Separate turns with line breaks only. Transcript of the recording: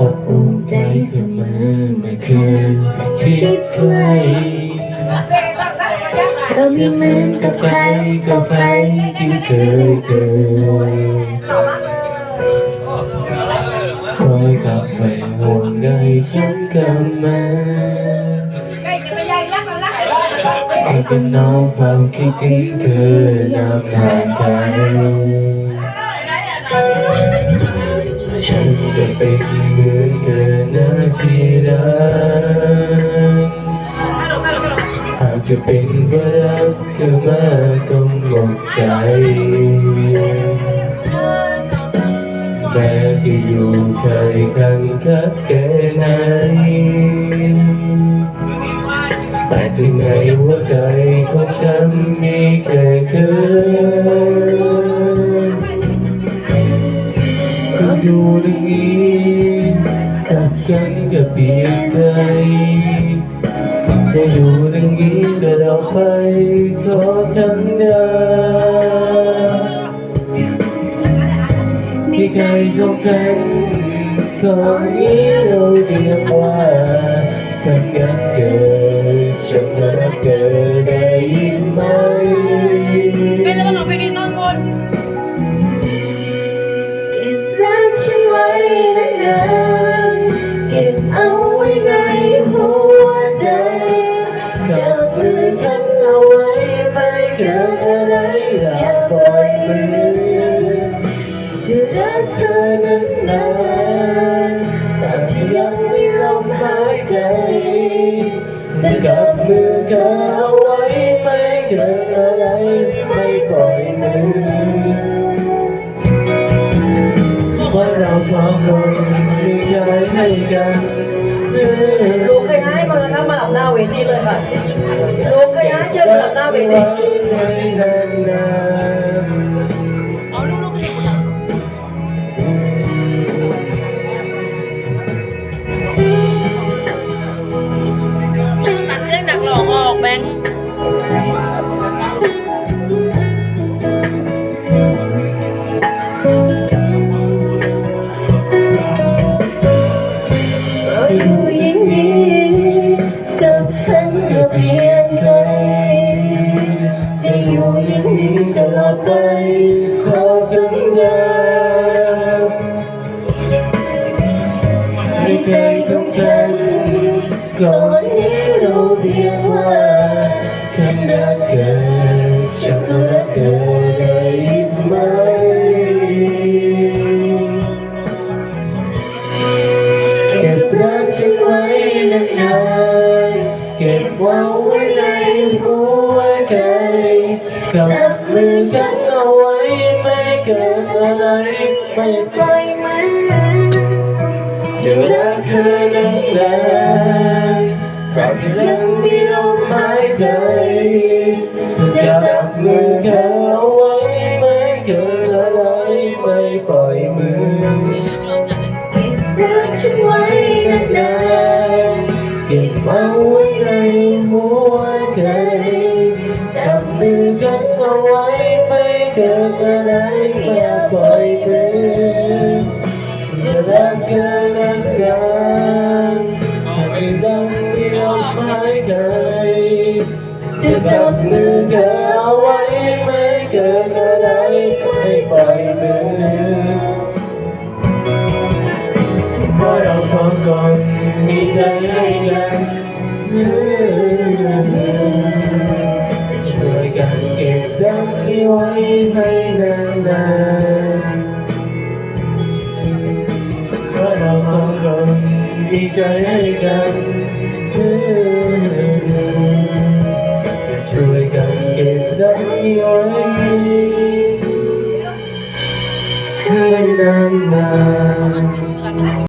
อบอุ่นใจเสมอไม่เคยคิดใคร
เรามีเหมือนกับใครกับใคร
ที่เคยเคยคอยกลับไปห่วงใยฉันกลับมา
ใกล้จะไปยายรักมัน
แค่เป็นน้องความคิดถึงเธอนานนางไกล จะเป็นก็รักเธอมากต้องหมดใจแม้จะอยู่ใครข้างสักแค่ไหนแต่ถึงในหัวใจของฉันมีแค่เธอก็อยู่ตรงนี้กับฉันก็เพียงใครจะอยู่ ใครของฉันคนนี้เราเรียกว่าฉันรักเธอฉันรักเธอได้ยินไหม
เป็นแล้วก็ลงไปดีสองคน
รักฉันไว้นานๆเก็บเอาไว้ในหัวใจกับมือฉันเอาไว้ไม่เกิดอะไรอย่าปล่อยมือ จะรักเธอนานตราบที่ยังมีลมหายใจ จะจับมือเธอเอาไว้ไม่เกิดอะไรไม่ปล่อยมือ
ว่าเราสองคนมีใจให้กัน
ลูกเคยให้มาแล้วครับมาหลับหน้าเวทีเลยค่ะลูกเคยให้เชิญมาหลับหน้าเวที เธ
อฉันก็รักเธอได้ไหมเก็บรักฉันไว้นานๆเก็บไว้ไว้ในหัวใจจับมือฉันเอาไว้ไม่เกิดอะไรไม่ปล่อยมือจะรักเธอนานๆตราบที่ยัง อยมือรักฉันไว้นาน
ๆเก็บเอาไว้
ในหัวใจจับมือฉันเอาไว้ไม่เกิดอะไรอย่าปล่อยมือจะรักกันรักกันไม่ต้องมีลมหายใจจะจับมือเธอเอาไว้ไม่เกิดอะไร বিজয় গঙ্গে